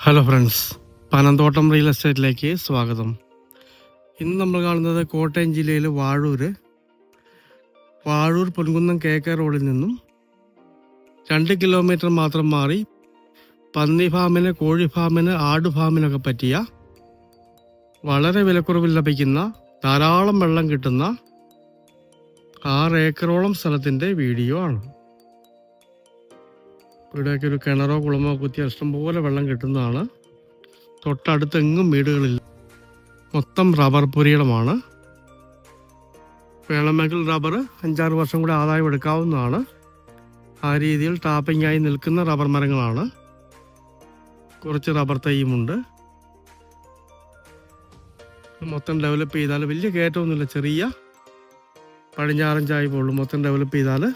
Hello friends Panamthottam real എസ്റ്റേറ്റിലേക്ക് സ്വാഗതം. ഇന്ന് നമ്മൾ കാണുന്നത് കോട്ടയം ജില്ലയിലെ വാഴൂർ വാഴൂർ പൊൻകുന്നം കേക്ക റോഡിൽ നിന്നും രണ്ട് കിലോമീറ്റർ മാത്രം മാറി പന്നി ഫാമിന് കോഴി ഫാമിന് ആട് ഫാമിനൊക്കെ പറ്റിയ വളരെ വിലക്കുറവിൽ ലഭിക്കുന്ന ധാരാളം വെള്ളം കിട്ടുന്ന ആറ് ഏക്കറോളം സ്ഥലത്തിന്റെ വീഡിയോ ആണ്. ഇവിടെയൊക്കെ ഒരു കിണറോ കുളമോ കുത്തിയ ഇഷ്ടംപോലെ വെള്ളം കിട്ടുന്നതാണ്. തൊട്ടടുത്തെങ്ങും വീടുകളില്ല. മൊത്തം റബ്ബർ പുരീടമാണ് വേണമെങ്കിൽ റബ്ബർ അഞ്ചാറ് വർഷം കൂടെ ആദായം എടുക്കാവുന്നതാണ്. ആ രീതിയിൽ ടാപ്പിംഗ് ആയി നിൽക്കുന്ന റബ്ബർ മരങ്ങളാണ്. കുറച്ച് റബ്ബർ തൈയുമുണ്ട്. മൊത്തം ഡെവലപ്പ് ചെയ്താൽ വലിയ കയറ്റമൊന്നുമില്ല. ചെറിയ പടിഞ്ഞാറൻ ചായ പോളൂ മൊത്തം ഡെവലപ്പ് ചെയ്താൽ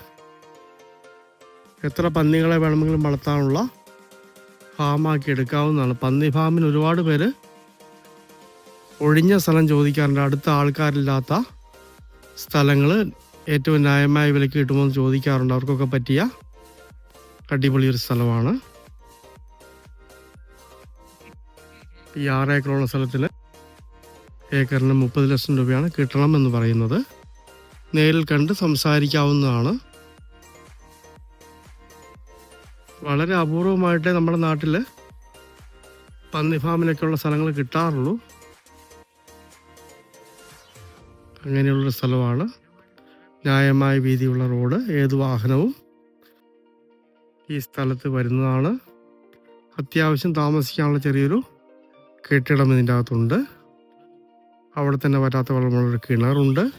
എത്ര പന്നികളെ വേണമെങ്കിലും വളർത്താനുള്ള ഫാമാക്കി എടുക്കാവുന്നതാണ്. പന്നി ഫാമിന് ഒരുപാട് പേര് ഒഴിഞ്ഞ സ്ഥലം ചോദിക്കാറുണ്ട്. അടുത്ത ആൾക്കാരില്ലാത്ത സ്ഥലങ്ങൾ ഏറ്റവും ന്യായമായ വിലയ്ക്ക് കിട്ടുമോ എന്ന് ചോദിക്കാറുണ്ട്. അവർക്കൊക്കെ പറ്റിയ അടിപൊളി ഒരു സ്ഥലമാണ്. ഈ ആറ് ഏക്കറുള്ള സ്ഥലത്തിൽ ഏക്കറിന് മുപ്പത് ലക്ഷം രൂപയാണ് കിട്ടണം എന്ന് പറയുന്നത്. നേരിൽ കണ്ട് സംസാരിക്കാവുന്നതാണ്. വളരെ അപൂർവമായിട്ടേ നമ്മുടെ നാട്ടിൽ പന്നി ഫാമിനൊക്കെയുള്ള സ്ഥലങ്ങൾ കിട്ടാറുള്ളൂ. അങ്ങനെയുള്ളൊരു സ്ഥലമാണ്. ന്യായമായ വീതിയുള്ള റോഡ് ഏത് വാഹനവും ഈ സ്ഥലത്ത് വരുന്നതാണ്. അത്യാവശ്യം താമസിക്കാനുള്ള ചെറിയൊരു കെട്ടിടം ഇതിന്റെ അകത്തുണ്ട്. അവിടെ തന്നെ വരാത്ത വെള്ളമുള്ളൊരു കിണറുണ്ട്.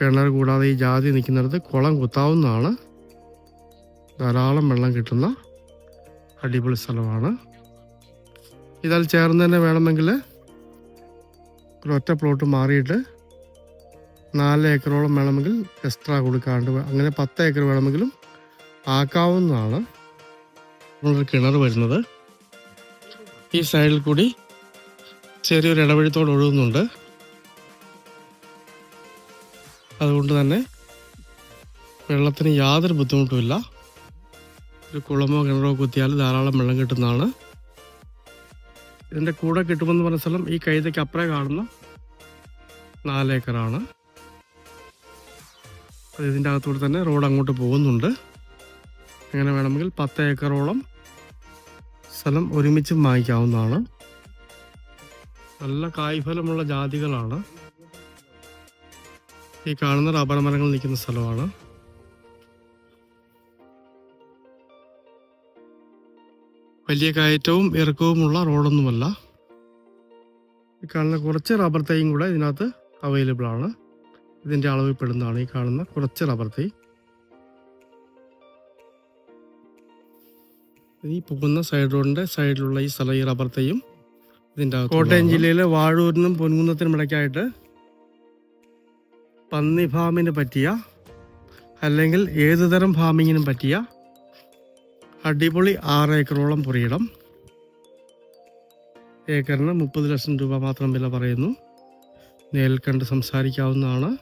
കിണർ കൂടാതെ ഈ ജാതി നിൽക്കുന്നിടത്ത് കുളം കുത്താവുന്നതാണ്. ധാരാളം വെള്ളം കിട്ടുന്ന അടിപൊളി സ്ഥലമാണ്. ഇതാൽ ചേർന്ന് തന്നെ വേണമെങ്കിൽ ഒരൊറ്റ പ്ലോട്ട് മാറിയിട്ട് നാല് ഏക്കറോളം വേണമെങ്കിൽ എക്സ്ട്രാ കൊടുക്കാണ്ട് അങ്ങനെ പത്ത് ഏക്കർ വേണമെങ്കിലും ആക്കാവുന്നതാണ് നമ്മളൊരു കിണർ വരുന്നത്. ഈ സൈഡിൽ കൂടി ചെറിയൊരു ഇടവഴിത്തോട് ഒഴുകുന്നുണ്ട്. അതുകൊണ്ട് തന്നെ വെള്ളത്തിന് യാതൊരു ബുദ്ധിമുട്ടുമില്ല. ഒരു കുളമോ കിണറോ കുത്തിയാൽ ധാരാളം വെള്ളം കിട്ടുന്നതാണ്. ഇതിന്റെ കൂടെ കിട്ടുമെന്ന് പറഞ്ഞ സ്ഥലം ഈ കൈതയ്ക്ക് അപ്പുറേ കാണുന്ന നാലേക്കറാണ്. ഇതിന്റെ അകത്തൂടെ തന്നെ റോഡ് അങ്ങോട്ട് പോകുന്നുണ്ട്. അങ്ങനെ വേണമെങ്കിൽ പത്ത് ഏക്കറോളം സ്ഥലം ഒരുമിച്ച് വാങ്ങിക്കാവുന്നതാണ്. നല്ല കായ്ഫലമുള്ള ജാതികളാണ്. ഈ കാണുന്ന റബ്ബർ മരങ്ങൾ നിൽക്കുന്ന സ്ഥലമാണ്. വലിയ കയറ്റവും ഇറക്കവുമുള്ള റോഡൊന്നുമല്ല. കാണുന്ന കുറച്ച് റബ്ബർ തൈയും കൂടെ ഇതിനകത്ത് അവൈലബിൾ ആണ്. ഇതിന്റെ അളവിൽ പെടുന്നതാണ് ഈ കാണുന്ന കുറച്ച് റബ്ബർ തൈ. ഈ പോകുന്ന സൈഡ് റോഡിന്റെ സൈഡിലുള്ള ഈ സ്ഥലം ഈ റബ്ബർ തൈയും ഇതിന്റെ കോട്ടയം ജില്ലയിലെ വാഴൂരിനും പൊൻകുന്നത്തിനും ഇടയ്ക്കായിട്ട് പന്നി ഫാമിന് പറ്റിയ അല്ലെങ്കിൽ ഏതുതരം ഫാമിങ്ങിനും പറ്റിയ അടിപൊളി ആറ് ഏക്കറോളം പുരയിടം. ഏക്കറിന് മുപ്പത് ലക്ഷം രൂപ മാത്രം വില പറയുന്നു. നേരിൽ കണ്ട് സംസാരിക്കാവുന്നതാണ്.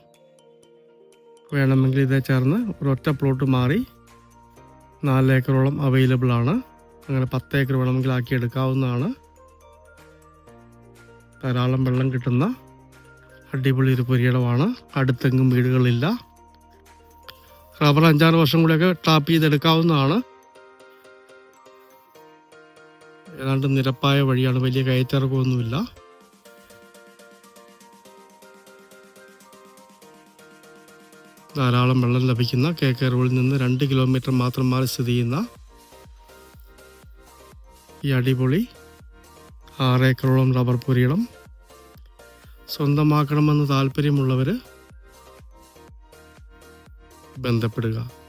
വേണമെങ്കിൽ ഇതേ ചേർന്ന് ഒരൊറ്റ പ്ലോട്ട് മാറി നാല് ഏക്കറോളം അവൈലബിൾ ആണ്. അങ്ങനെ പത്ത് ഏക്കർ വേണമെങ്കിൽ ആക്കി എടുക്കാവുന്നതാണ്. ധാരാളം വെള്ളം കിട്ടുന്ന അടിപൊളി ഒരു പുരയിടമാണ്. അടുത്തെങ്ങും വീടുകളില്ല. റബ്ബർ അഞ്ചാറ് വർഷം കൂടെയൊക്കെ ടാപ്പ് ചെയ്തെടുക്കാവുന്നതാണ്. ഏതാണ്ട് നിരപ്പായ വഴിയാണ് വലിയ കയറ്റിറക്കമൊന്നുമില്ല. ധാരാളം വെള്ളം ലഭിക്കുന്ന കെ കെ റോഡിൽ നിന്ന് രണ്ട് കിലോമീറ്റർ മാത്രം മാറി സ്ഥിതി ചെയ്യുന്ന ഈ അടിപൊളി ആറ് ഏക്കറോളം റബ്ബർ പുരിയിടം. സ്വന്തമാക്കണമെന്ന് താല്പര്യമുള്ളവർ ബന്ധപ്പെടുക.